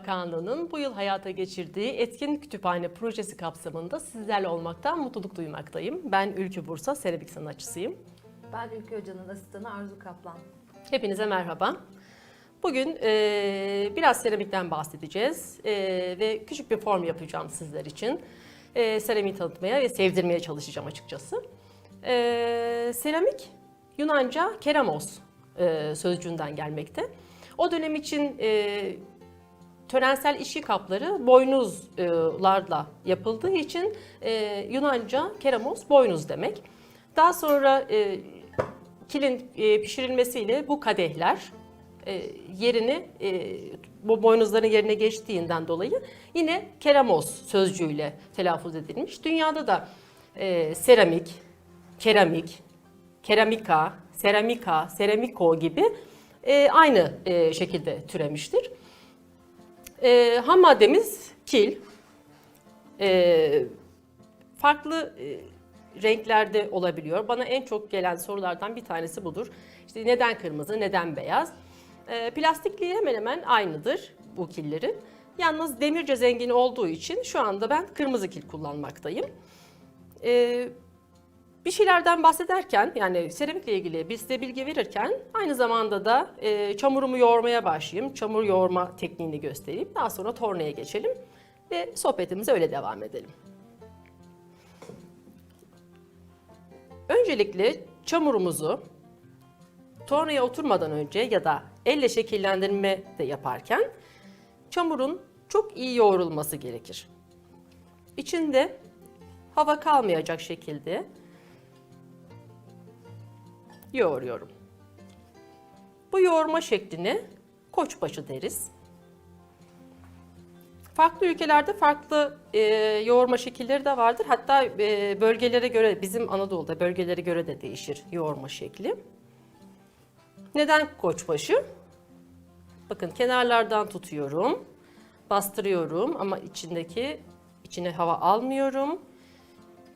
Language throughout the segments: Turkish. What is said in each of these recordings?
Bakanlığı'nın bu yıl hayata geçirdiği Etkin Kütüphane projesi kapsamında sizlerle olmaktan mutluluk duymaktayım. Ben Ülkü Bursa, seramik sanatçısıyım. Ben Ülke Hoca'nın asistanı Arzu Kaplan. Hepinize merhaba. Bugün e, biraz seramikten bahsedeceğiz e, ve küçük bir form yapacağım sizler için. E, seramiği tanıtmaya ve sevdirmeye çalışacağım açıkçası. E, seramik Yunanca keramos e, sözcüğünden gelmekte. O dönem için e, törensel işi kapları boynuzlarla yapıldığı için e, Yunanca keramos boynuz demek. Daha sonra e, kilin e, pişirilmesiyle bu kadehler yerini bu boynuzların yerine geçtiğinden dolayı yine keramos sözcüğüyle telaffuz edilmiş. Dünyada da seramik, keramik, keramika, seramika, seramiko gibi aynı şekilde türemiştir. E, ham maddemiz kil. E, farklı e, renklerde olabiliyor. Bana en çok gelen sorulardan bir tanesi budur. İşte neden kırmızı, neden beyaz? E, plastikliği hemen hemen aynıdır bu killerin. Yalnız demirce zengini olduğu için şu anda ben kırmızı kil kullanmaktayım. E, bir şeylerden bahsederken yani seramikle ilgili bir size bilgi verirken aynı zamanda da e, çamurumu yoğurmaya başlayayım. Çamur yoğurma tekniğini göstereyim. Daha sonra tornaya geçelim ve sohbetimize öyle devam edelim. Öncelikle çamurumuzu tornaya oturmadan önce ya da elle şekillendirme de yaparken çamurun çok iyi yoğrulması gerekir. İçinde hava kalmayacak şekilde yoğuruyorum. Bu yoğurma şeklini koçbaşı deriz. Farklı ülkelerde farklı e, yoğurma şekilleri de vardır. Hatta e, bölgelere göre, bizim Anadolu'da bölgelere göre de değişir yoğurma şekli. Neden koçbaşı? Bakın kenarlardan tutuyorum, bastırıyorum ama içindeki içine hava almıyorum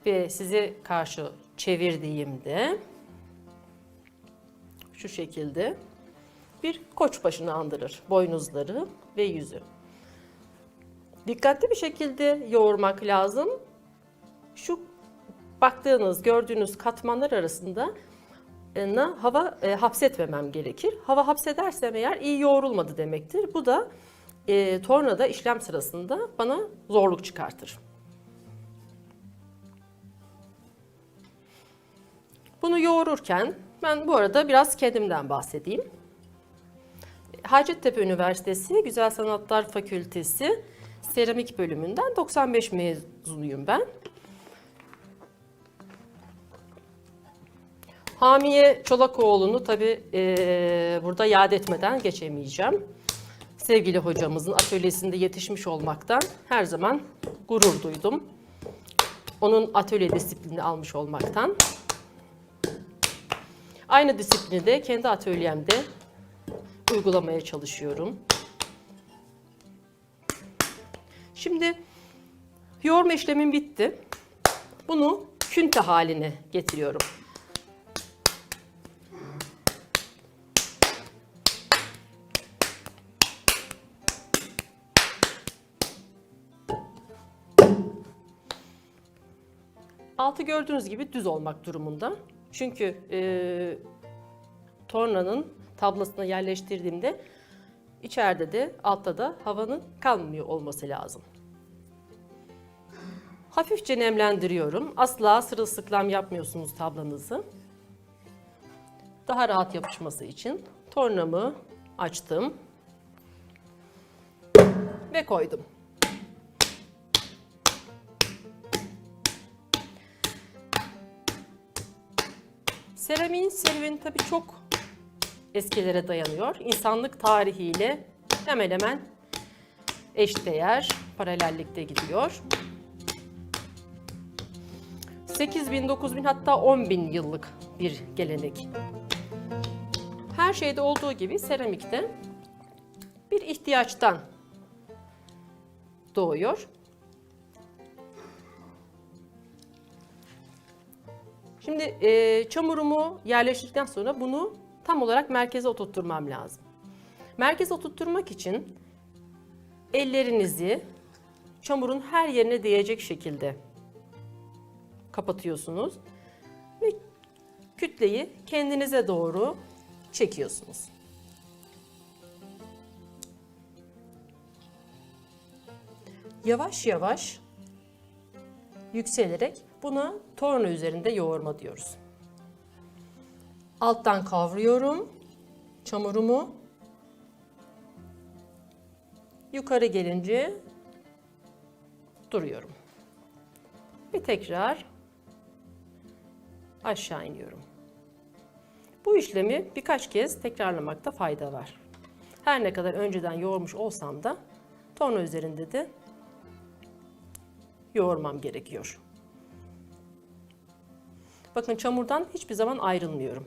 ve size karşı çevirdiğimde şu şekilde bir koç başını andırır. Boynuzları ve yüzü. Dikkatli bir şekilde yoğurmak lazım. Şu baktığınız, gördüğünüz katmanlar arasında e, na hava e, hapsetmemem gerekir. Hava hapsedersem eğer iyi yoğrulmadı demektir. Bu da e, tornada işlem sırasında bana zorluk çıkartır. Bunu yoğururken ben bu arada biraz kendimden bahsedeyim. Hacettepe Üniversitesi Güzel Sanatlar Fakültesi Seramik bölümünden 95 mezunuyum ben. Hamiye Çolakoğlu'nu tabi burada yad etmeden geçemeyeceğim. Sevgili hocamızın atölyesinde yetişmiş olmaktan her zaman gurur duydum. Onun atölye disiplini almış olmaktan. Aynı disiplini de kendi atölyemde uygulamaya çalışıyorum. Şimdi yoğurma işlemim bitti. Bunu künte haline getiriyorum. Altı gördüğünüz gibi düz olmak durumunda. Çünkü e, tornanın tablasına yerleştirdiğimde içeride de altta da havanın kalmıyor olması lazım. Hafifçe nemlendiriyorum. Asla sırılsıklam yapmıyorsunuz tablanızı. Daha rahat yapışması için tornamı açtım ve koydum. Seramiğin serüveni tabii çok eskilere dayanıyor. İnsanlık tarihiyle hemen hemen eşdeğer, paralellikte gidiyor. 8 bin, 9 bin hatta 10 bin yıllık bir gelenek. Her şeyde olduğu gibi seramikte bir ihtiyaçtan doğuyor. Şimdi e, çamurumu yerleştirdikten sonra bunu tam olarak merkeze oturtturmam lazım. Merkeze oturtturmak için ellerinizi çamurun her yerine değecek şekilde kapatıyorsunuz ve kütleyi kendinize doğru çekiyorsunuz. Yavaş yavaş yükselerek buna torna üzerinde yoğurma diyoruz. Alttan kavruyorum çamurumu. Yukarı gelince duruyorum. Ve tekrar aşağı iniyorum. Bu işlemi birkaç kez tekrarlamakta fayda var. Her ne kadar önceden yoğurmuş olsam da torna üzerinde de yoğurmam gerekiyor. Bakın çamurdan hiçbir zaman ayrılmıyorum.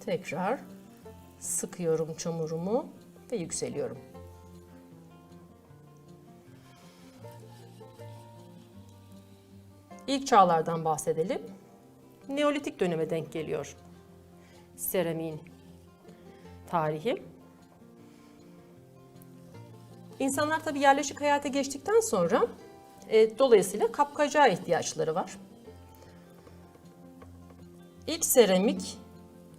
Tekrar sıkıyorum çamurumu ve yükseliyorum. İlk çağlardan bahsedelim. Neolitik döneme denk geliyor seramiğin tarihi. İnsanlar tabii yerleşik hayata geçtikten sonra e, dolayısıyla kapkacağa ihtiyaçları var. İlk seramik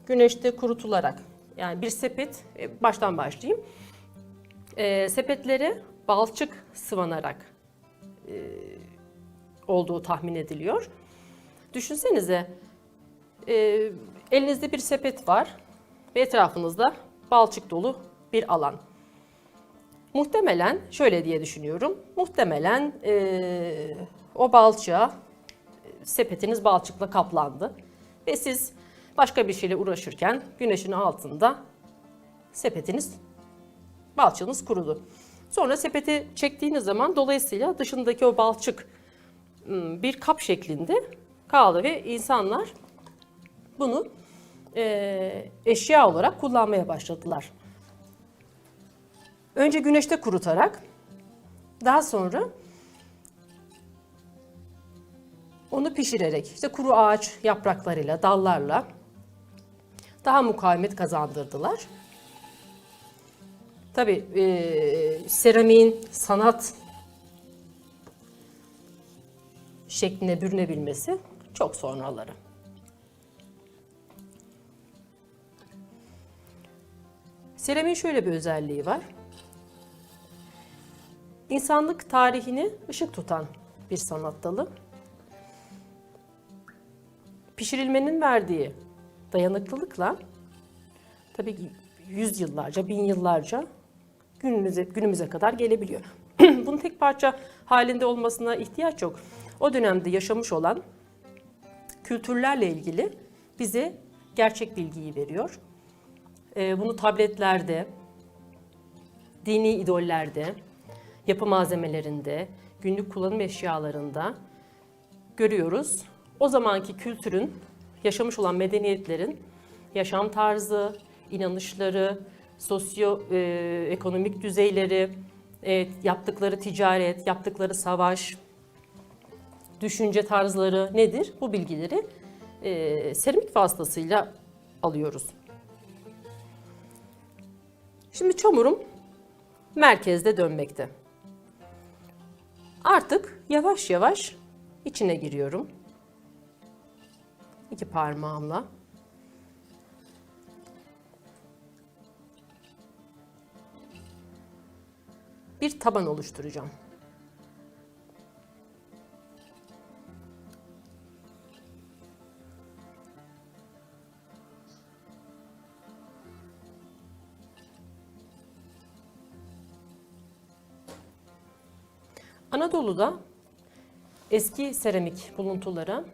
güneşte kurutularak yani bir sepet e, baştan başlayayım. E, sepetleri balçık sıvanarak e, olduğu tahmin ediliyor. Düşünsenize e, elinizde bir sepet var ve etrafınızda balçık dolu bir alan. Muhtemelen şöyle diye düşünüyorum. Muhtemelen e, o balçığa e, sepetiniz balçıkla kaplandı ve siz başka bir şeyle uğraşırken güneşin altında sepetiniz balçığınız kurudu. Sonra sepeti çektiğiniz zaman dolayısıyla dışındaki o balçık ım, bir kap şeklinde kaldı ve insanlar bunu e, eşya olarak kullanmaya başladılar. Önce güneşte kurutarak, daha sonra onu pişirerek, işte kuru ağaç yapraklarıyla, dallarla daha mukavemet kazandırdılar. Tabii e, seramiğin sanat şekline bürünebilmesi çok sonraları. Seramiğin şöyle bir özelliği var. İnsanlık tarihini ışık tutan bir sanat dalı. Pişirilmenin verdiği dayanıklılıkla tabii ki yüzyıllarca, bin yıllarca günümüze, günümüze kadar gelebiliyor. Bunun tek parça halinde olmasına ihtiyaç yok. O dönemde yaşamış olan kültürlerle ilgili bize gerçek bilgiyi veriyor. Ee, bunu tabletlerde, dini idollerde, yapı malzemelerinde, günlük kullanım eşyalarında görüyoruz. O zamanki kültürün, yaşamış olan medeniyetlerin yaşam tarzı, inanışları, sosyo-ekonomik düzeyleri, e, yaptıkları ticaret, yaptıkları savaş, düşünce tarzları nedir? Bu bilgileri e, seramik vasıtasıyla alıyoruz. Şimdi çamurum merkezde dönmekte. Artık yavaş yavaş içine giriyorum. İki parmağımla. Bir taban oluşturacağım. Anadolu'da eski seramik buluntuları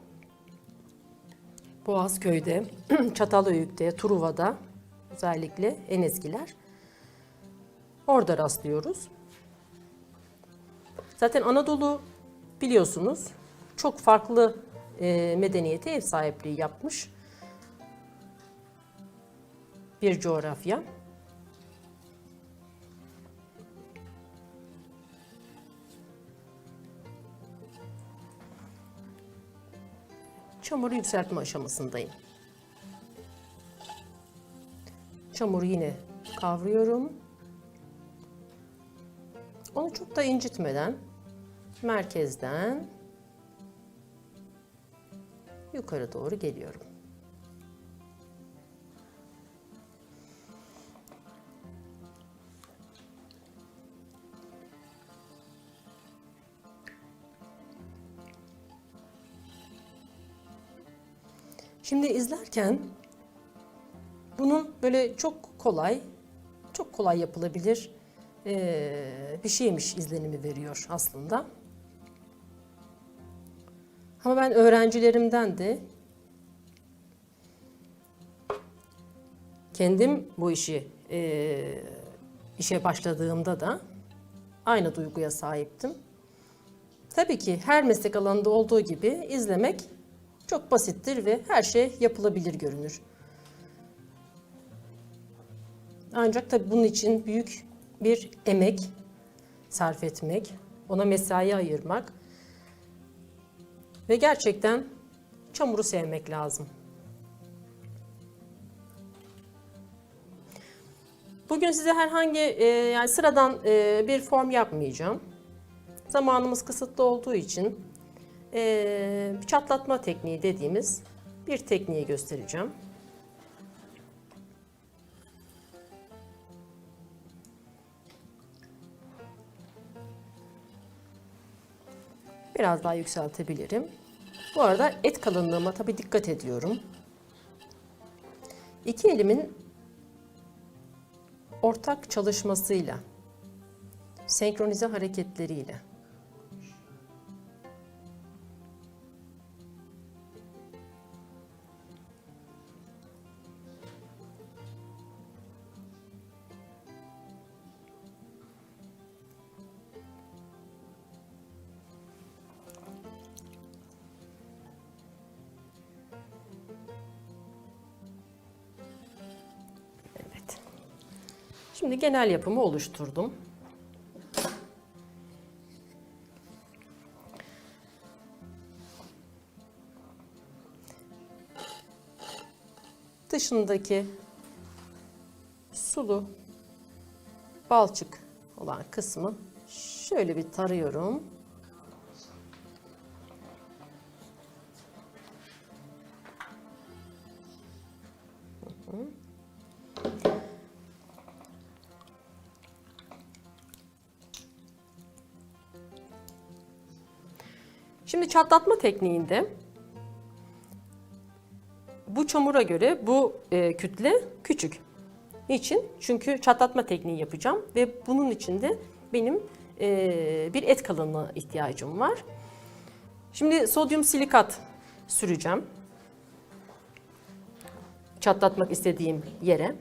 Boğazköy'de, Çatalhöyük'te, Truva'da özellikle en eskiler orada rastlıyoruz. Zaten Anadolu biliyorsunuz çok farklı e, medeniyete ev sahipliği yapmış bir coğrafya. Çamuru yükseltme aşamasındayım. Çamuru yine kavruyorum. Onu çok da incitmeden merkezden yukarı doğru geliyorum. Şimdi izlerken bunun böyle çok kolay, çok kolay yapılabilir bir şeymiş izlenimi veriyor aslında. Ama ben öğrencilerimden de kendim bu işi eee, işe başladığımda da aynı duyguya sahiptim. Tabii ki her meslek alanında olduğu gibi izlemek çok basittir ve her şey yapılabilir görünür. Ancak tabii bunun için büyük bir emek sarf etmek, ona mesai ayırmak ve gerçekten çamuru sevmek lazım. Bugün size herhangi e, yani sıradan e, bir form yapmayacağım. Zamanımız kısıtlı olduğu için e, çatlatma tekniği dediğimiz bir tekniği göstereceğim. Biraz daha yükseltebilirim. Bu arada et kalınlığıma tabii dikkat ediyorum. İki elimin ortak çalışmasıyla, senkronize hareketleriyle Şimdi genel yapımı oluşturdum. Dışındaki sulu balçık olan kısmı şöyle bir tarıyorum. Çatlatma tekniğinde bu çamura göre bu e, kütle küçük. Niçin? Çünkü çatlatma tekniği yapacağım ve bunun için de benim e, bir et kalınlığı ihtiyacım var. Şimdi sodyum silikat süreceğim. Çatlatmak istediğim yere.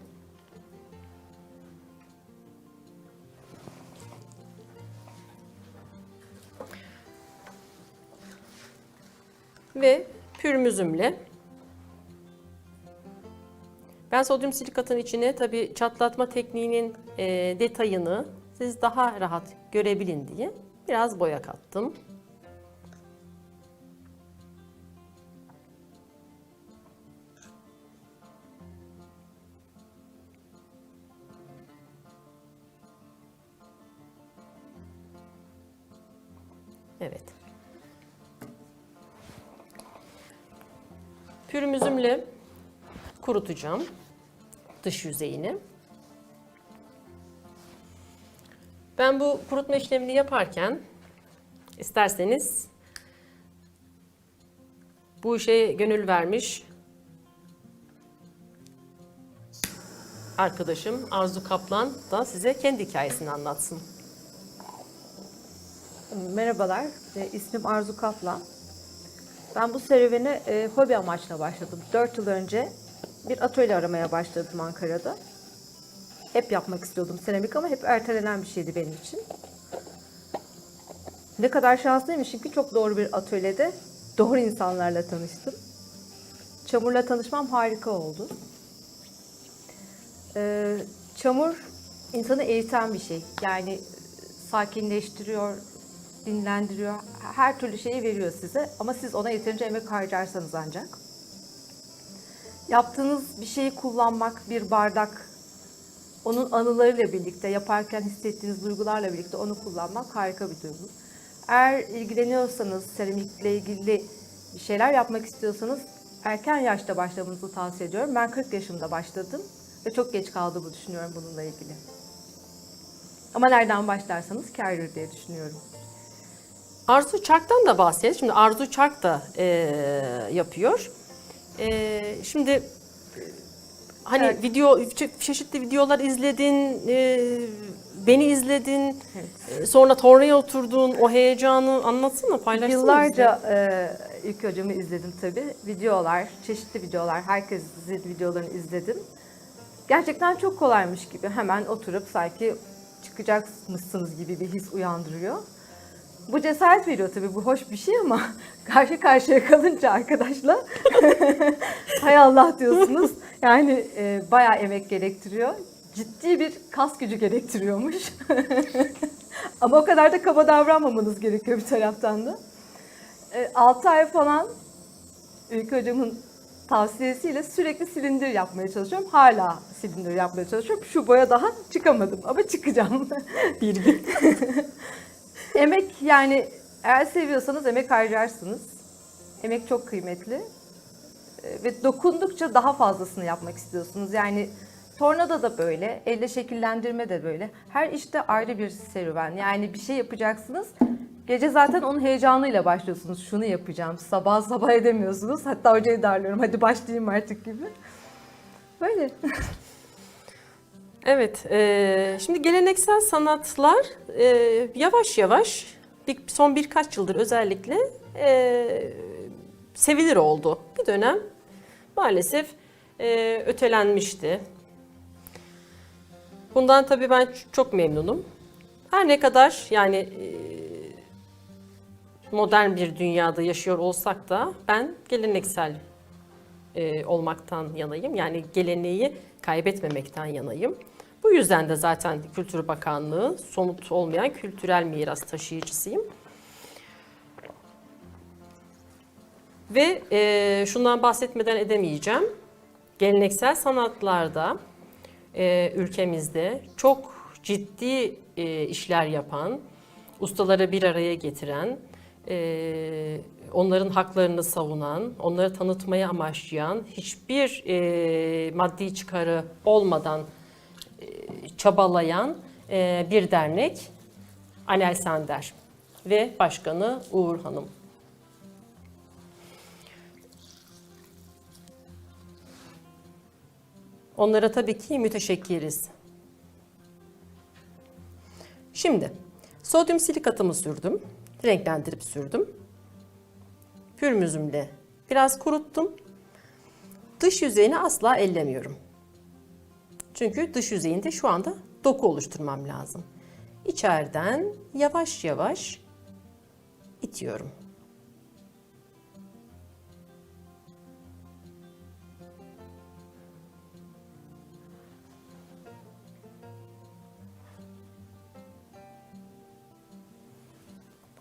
Ve pürmüzümle ben sodyum silikatın içine tabi çatlatma tekniğinin e, detayını siz daha rahat görebilin diye biraz boya kattım. Evet. Pürmüzümle kurutacağım dış yüzeyini. Ben bu kurutma işlemini yaparken isterseniz bu işe gönül vermiş arkadaşım Arzu Kaplan da size kendi hikayesini anlatsın. Merhabalar, e, ismim Arzu Kaplan. Ben bu serüvene e, hobi amaçla başladım. 4 yıl önce bir atölye aramaya başladım Ankara'da. Hep yapmak istiyordum seramik ama hep ertelenen bir şeydi benim için. Ne kadar şanslıymışım ki çok doğru bir atölyede doğru insanlarla tanıştım. Çamurla tanışmam harika oldu. Ee, çamur insanı eğiten bir şey. Yani sakinleştiriyor, dinlendiriyor. Her türlü şeyi veriyor size ama siz ona yeterince emek harcarsanız ancak. Yaptığınız bir şeyi kullanmak, bir bardak, onun anılarıyla birlikte, yaparken hissettiğiniz duygularla birlikte onu kullanmak harika bir duygu. Eğer ilgileniyorsanız, seramikle ilgili bir şeyler yapmak istiyorsanız erken yaşta başlamanızı tavsiye ediyorum. Ben 40 yaşımda başladım ve çok geç kaldığımı düşünüyorum bununla ilgili. Ama nereden başlarsanız kârdır diye düşünüyorum. Arzu Çark'tan da bahsedelim. Şimdi Arzu Çark da e, yapıyor. E, şimdi hani Evet. video çe- çeşitli videolar izledin, e, beni izledin, Evet. e, sonra tornaya oturdun, o heyecanı anlatsana, paylaşsana Yıllarca e, ilk hocamı izledim tabii. Videolar, çeşitli videolar, herkesin videolarını izledim. Gerçekten çok kolaymış gibi. Hemen oturup sanki çıkacakmışsınız gibi bir his uyandırıyor. Bu cesaret veriyor tabii. Bu hoş bir şey ama karşı karşıya kalınca arkadaşla hay Allah diyorsunuz. Yani e, bayağı emek gerektiriyor. Ciddi bir kas gücü gerektiriyormuş. ama o kadar da kaba davranmamanız gerekiyor bir taraftan da. 6 ay falan Ülke Hocam'ın tavsiyesiyle sürekli silindir yapmaya çalışıyorum. Hala silindir yapmaya çalışıyorum. Şu boya daha çıkamadım ama çıkacağım bir gün. Emek yani eğer seviyorsanız emek harcarsınız. Emek çok kıymetli. Ee, Ve dokundukça daha fazlasını yapmak istiyorsunuz. Yani tornada da böyle, elle şekillendirme de böyle. Her işte ayrı bir serüven. Yani bir şey yapacaksınız. Gece zaten onun heyecanıyla başlıyorsunuz. Şunu yapacağım. Sabah sabah edemiyorsunuz. Hatta hocayı darlıyorum. Hadi başlayayım artık gibi. Böyle. Evet, e, şimdi geleneksel sanatlar e, yavaş yavaş bir, son birkaç yıldır özellikle e, sevilir oldu. Bir dönem maalesef e, ötelenmişti. Bundan tabii ben çok memnunum. Her ne kadar yani e, modern bir dünyada yaşıyor olsak da ben geleneksel e, olmaktan yanayım. Yani geleneği kaybetmemekten yanayım. Bu yüzden de zaten Kültür Bakanlığı somut olmayan kültürel miras taşıyıcısıyım. Ve e, şundan bahsetmeden edemeyeceğim. Geleneksel sanatlarda e, ülkemizde çok ciddi e, işler yapan, ustaları bir araya getiren, e, onların haklarını savunan, onları tanıtmaya amaçlayan, hiçbir e, maddi çıkarı olmadan çabalayan e, bir dernek Anel Sander ve başkanı Uğur Hanım. Onlara tabii ki müteşekkiriz. Şimdi sodyum silikatımı sürdüm. Renklendirip sürdüm. Pürmüzümle biraz kuruttum. Dış yüzeyini asla ellemiyorum. Çünkü dış yüzeyinde şu anda doku oluşturmam lazım. İçeriden yavaş yavaş itiyorum.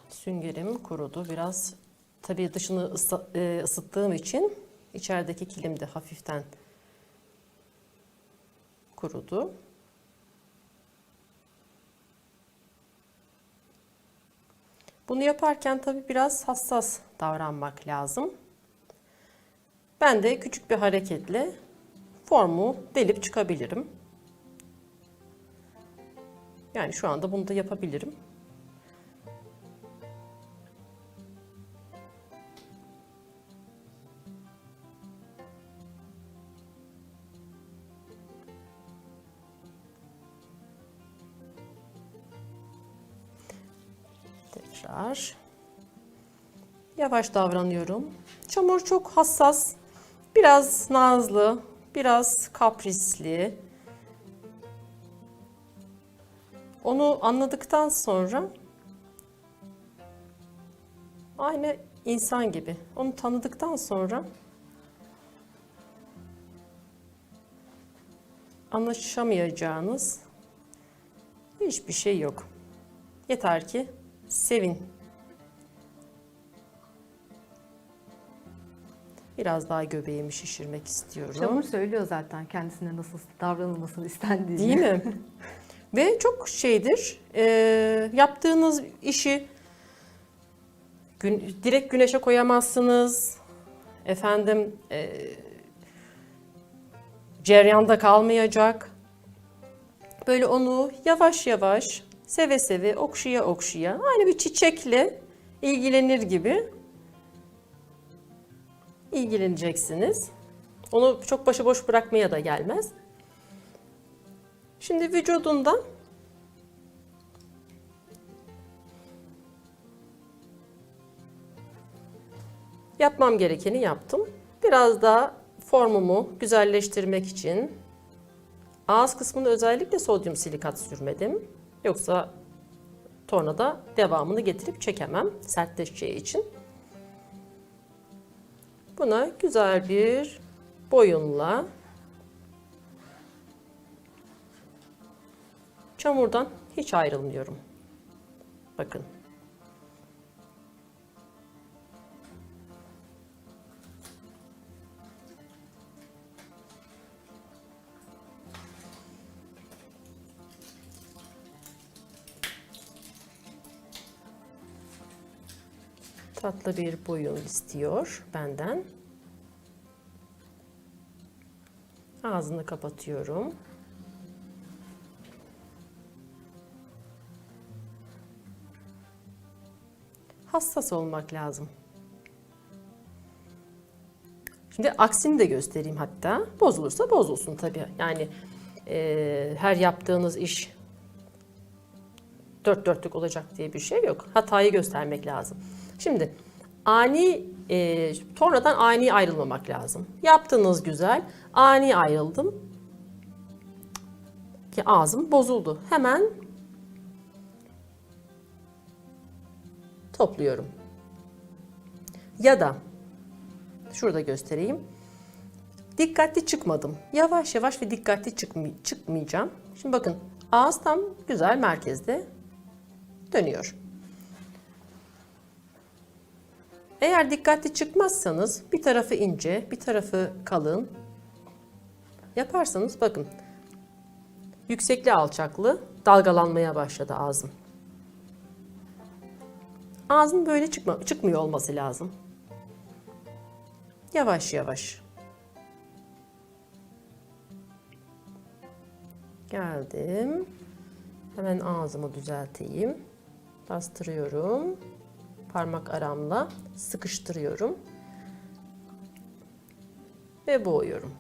Süngerim kurudu. Biraz tabii dışını ısı- e, ısıttığım için içerideki kilim de hafiften kurudu. Bunu yaparken tabii biraz hassas davranmak lazım. Ben de küçük bir hareketle formu delip çıkabilirim. Yani şu anda bunu da yapabilirim. Yavaş davranıyorum. Çamur çok hassas. Biraz nazlı, biraz kaprisli. Onu anladıktan sonra aynı insan gibi. Onu tanıdıktan sonra anlaşamayacağınız hiçbir şey yok. Yeter ki sevin. Biraz daha göbeğimi şişirmek istiyorum. Çamur söylüyor zaten kendisine nasıl davranılmasını istendiğini. Değil mi? Ve çok şeydir, e, yaptığınız işi gün, direkt güneşe koyamazsınız. Efendim, e, ceryanda kalmayacak. Böyle onu yavaş yavaş, seve seve, okşuya okşuya, aynı bir çiçekle ilgilenir gibi ilgileneceksiniz. Onu çok başıboş bırakmaya da gelmez. Şimdi vücudundan yapmam gerekeni yaptım. Biraz daha formumu güzelleştirmek için ağız kısmını özellikle sodyum silikat sürmedim. Yoksa tornada devamını getirip çekemem sertleşeceği için. Buna güzel bir boyunla Çamurdan hiç ayrılmıyorum. Bakın. Tatlı bir boyun istiyor benden. Ağzını kapatıyorum. hassas olmak lazım. Şimdi aksini de göstereyim hatta. Bozulursa bozulsun tabii. Yani e, her yaptığınız iş dört dörtlük olacak diye bir şey yok. Hatayı göstermek lazım. Şimdi ani e, sonradan ani ayrılmamak lazım. Yaptığınız güzel. Ani ayrıldım. Ki ağzım bozuldu. Hemen topluyorum. Ya da şurada göstereyim. Dikkatli çıkmadım. Yavaş yavaş ve dikkatli çıkmay çıkmayacağım. Şimdi bakın ağız tam güzel merkezde dönüyor. Eğer dikkatli çıkmazsanız bir tarafı ince, bir tarafı kalın yaparsanız bakın yüksekli alçaklı dalgalanmaya başladı ağzım. Ağzın böyle çıkma, çıkmıyor olması lazım. Yavaş yavaş. Geldim. Hemen ağzımı düzelteyim. Bastırıyorum. Parmak aramla sıkıştırıyorum. Ve boğuyorum.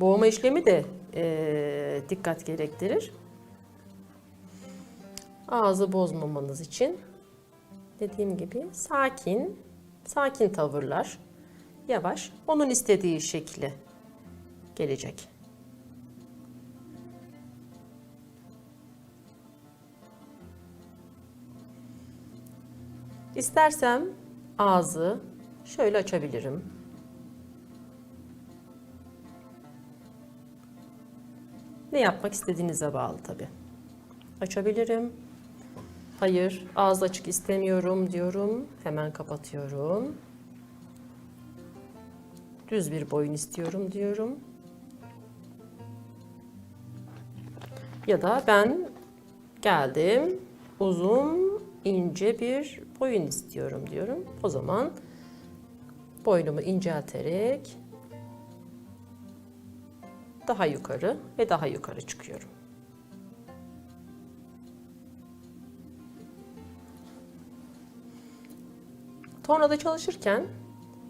Boğma işlemi de eee, dikkat gerektirir. Ağzı bozmamanız için dediğim gibi sakin, sakin tavırlar, yavaş, onun istediği şekli gelecek. İstersem ağzı şöyle açabilirim. Ne yapmak istediğinize bağlı tabii. Açabilirim. Hayır, ağız açık istemiyorum diyorum. Hemen kapatıyorum. Düz bir boyun istiyorum diyorum. Ya da ben geldim, uzun, ince bir boyun istiyorum diyorum. O zaman boynumu incelterek daha yukarı ve daha yukarı çıkıyorum. Tornada çalışırken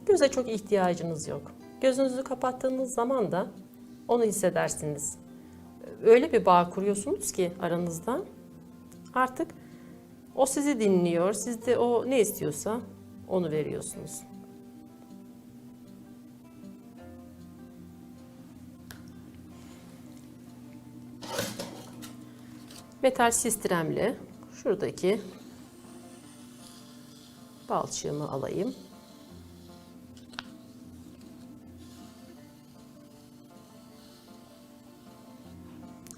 göze çok ihtiyacınız yok. Gözünüzü kapattığınız zaman da onu hissedersiniz. Öyle bir bağ kuruyorsunuz ki aranızda artık o sizi dinliyor, siz de o ne istiyorsa onu veriyorsunuz. Metal sistremli şuradaki balçığımı alayım.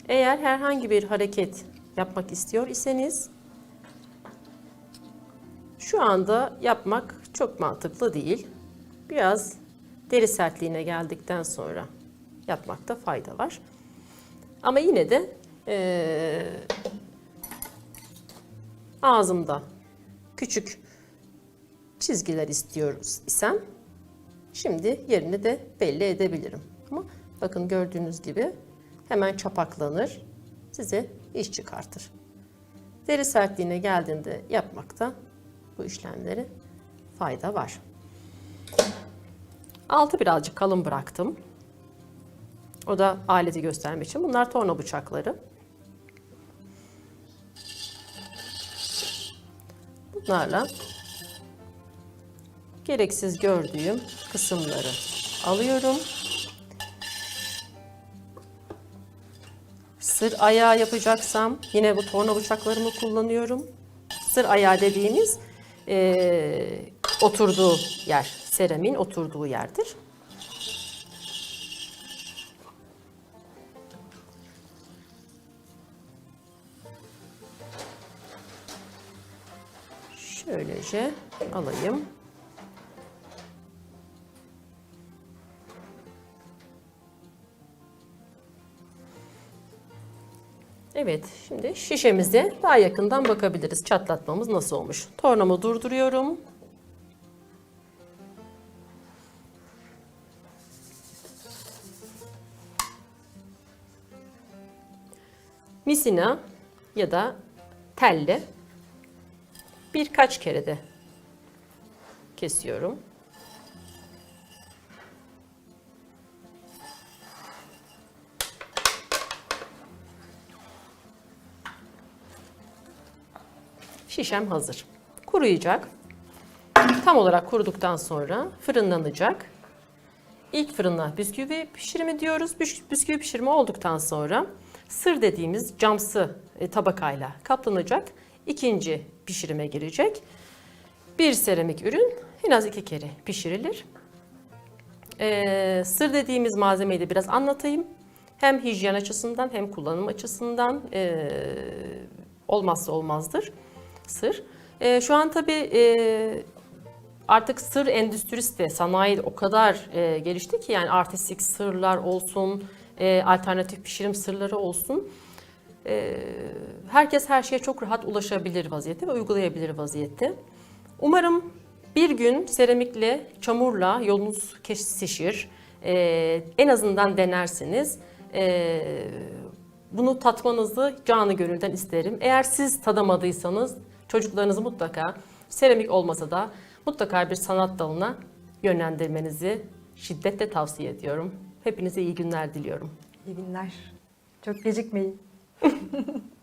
Eğer herhangi bir hareket yapmak istiyor iseniz şu anda yapmak çok mantıklı değil. Biraz deri sertliğine geldikten sonra yapmakta fayda var. Ama yine de eee, ağzımda küçük çizgiler istiyoruz isem şimdi yerini de belli edebilirim. Ama bakın gördüğünüz gibi hemen çapaklanır, size iş çıkartır. Deri sertliğine geldiğinde yapmakta bu işlemleri fayda var. Altı birazcık kalın bıraktım. O da aleti göstermek için. Bunlar torna bıçakları. Bunlarla gereksiz gördüğüm kısımları alıyorum. Sır ayağı yapacaksam yine bu torna bıçaklarımı kullanıyorum. Sır ayağı dediğimiz eee, oturduğu yer, seramin oturduğu yerdir. Şöylece alayım. Evet, şimdi şişemize daha yakından bakabiliriz. Çatlatmamız nasıl olmuş? Tornamı durduruyorum. Misina ya da telle birkaç kere de kesiyorum. Şişem hazır. Kuruyacak. Tam olarak kuruduktan sonra fırınlanacak. İlk fırına bisküvi pişirimi diyoruz. Bisküvi pişirimi olduktan sonra sır dediğimiz camsı e, tabakayla kaplanacak. İkinci pişirime girecek. Bir seramik ürün en az iki kere pişirilir. Ee, sır dediğimiz malzemeyi de biraz anlatayım. Hem hijyen açısından hem kullanım açısından ee, olmazsa olmazdır sır. Ee, şu an tabii ee, artık sır endüstrisi de sanayi o kadar ee, gelişti ki yani artistik sırlar olsun, ee, alternatif pişirim sırları olsun. Ee, herkes her şeye çok rahat ulaşabilir vaziyette ve uygulayabilir vaziyette. Umarım bir gün seramikle, çamurla yolunuz kesişir. Ee, en azından denersiniz. Ee, bunu tatmanızı canı gönülden isterim. Eğer siz tadamadıysanız çocuklarınızı mutlaka seramik olmasa da mutlaka bir sanat dalına yönlendirmenizi şiddetle tavsiye ediyorum. Hepinize iyi günler diliyorum. İyi günler. Çok gecikmeyin.